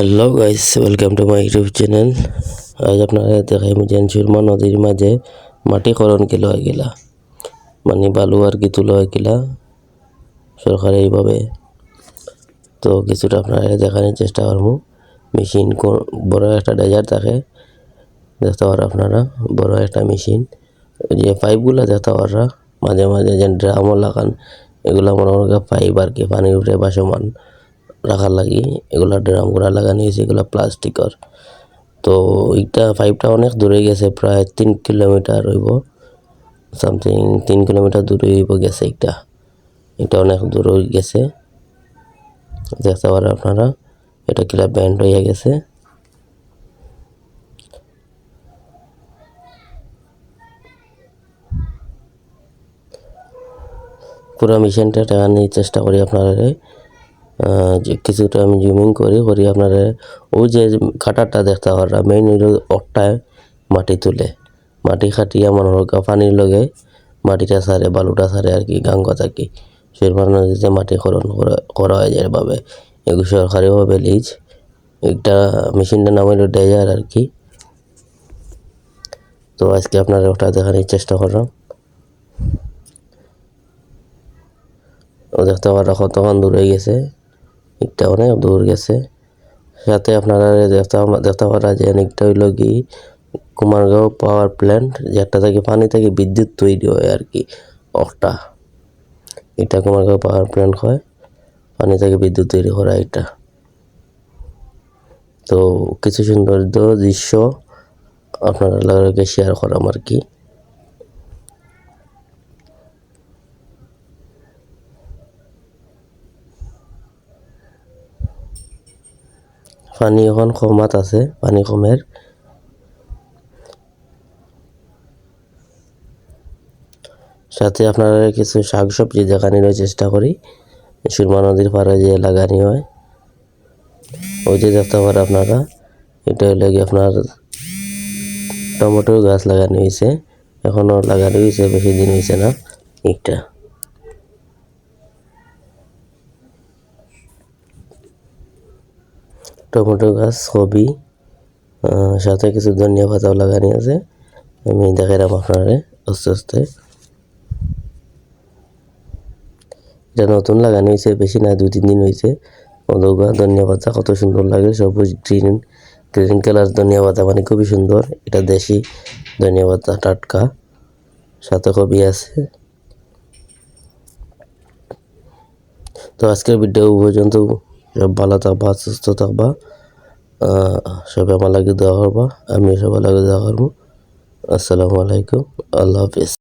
Hello guys welcome to my YouTube channel আজ আপনারা দেখাই যে সুরমা নদীর মাঝে মাটিকরণ কিলো হয়ে গেলা। মানে বালু আর কি তুলো হয়ে গেলা সরকার এইভাবে। তো কিছুটা আপনারা দেখানোর চেষ্টা করব। মেশিন বড় একটা ডেজার থাকে, দেখতে পারেন আপনারা, বড় একটা মেশিন। যে পাইপগুলো দেখতে পারা, মাঝে মাঝে যে ড্রামও লাগান, এগুলা মনে মনে পাইপ আর কি, পানির উপরে বাসমান রাখার লাগি, এগুলা ড্রামগুলা লাগানো হয়েছে এগুলা প্লাস্টিকর। তো এইটা পাইপটা অনেক দূরে গেছে, প্রায় তিন কিলোমিটার হইব। সামথিং তিন কিলোমিটার দূরে হইব গেছে এইটা। এটা অনেক দূর গেছে। দেখতে পারেন আপনারা, এটা কিলা ব্যান্ড হয়ে গেছে। পুরো মিশনটা টাকানোর চেষ্টা করি আপনারা কিছুটা আমি জুমিং করি করি আপনারা ওই যে কাটারটা দেখতে পারা মেইন হইল অট্টায় মাটি তুলে। মাটি খাটিয়া মনে হোক পানির লগে মাটিটা সারে, বালুটা সারে আর কি, গাঙ্গ থাকি। সুরমার নদীতে মাটি খরণ করা হয় যায় এভাবে এগুলো সরকারিভাবে লিজ। একটা মেশিনটার নাম হইল ডেজার আর কি। তো আজকে আপনারা ওটা দেখানোর চেষ্টা করলাম। দেখতে পারা কতক্ষণ দূরে গেছে। একটা অনেক দূর গেছে। সাথে আপনারা দেখতে পারা যে অনেকটা হইল কি কুমারগাঁও পাওয়ার প্ল্যান্ট যেটা থেকে পানি থেকে বিদ্যুৎ তৈরি হয় আর কি একটা এটা কুমারগাঁও পাওয়ার প্ল্যান্ট হয়, পানি থেকে বিদ্যুৎ তৈরি করা এটা। তো কিছু সুন্দর দৃশ্য আপনারা লাগে শেয়ার করাম আর কি পানি এখন কমাত আছে, পানি কমের সাথে আপনারা কিছু শাক সবজি দেখানোর চেষ্টা করি। সুরমা নদীর পাড়ে যে লাগানি হয়, ওই যে দেখতে পারে আপনারা, এটা হলে কি আপনার টমেটো গাছ লাগানো হয়েছে। এখনও লাগানো হয়েছে, বেশি দিন হয়েছে না, একটা। টমেটো গাছ, কবি সাথে কিছু ধনিয়া পাতাও লাগানি আছে। আমি দেখাইলাম আপনারে আস্তে আস্তে। এটা নতুন লাগানো হয়েছে, বেশি না, দুই তিন দিন হয়েছে। অদৌগা ধনিয়া পাতা কত সুন্দর লাগে, সবুজ গ্রিন গ্রিন কালার ধনিয়া পাতা মানে খুবই সুন্দর। এটা দেশি ধনিয়া পাতা, টাটকা। সাথে কবি আছে। তো আজকের ভিডিও পর্যন্ত ভালো থাকবা, সুস্থ থাকবা সবাই আমার লাগে দেওয়া করবা আমি সবাই লাগে দেওয়া করব। আসসালামু আলাইকুম, আল্লাহ হাফিজ।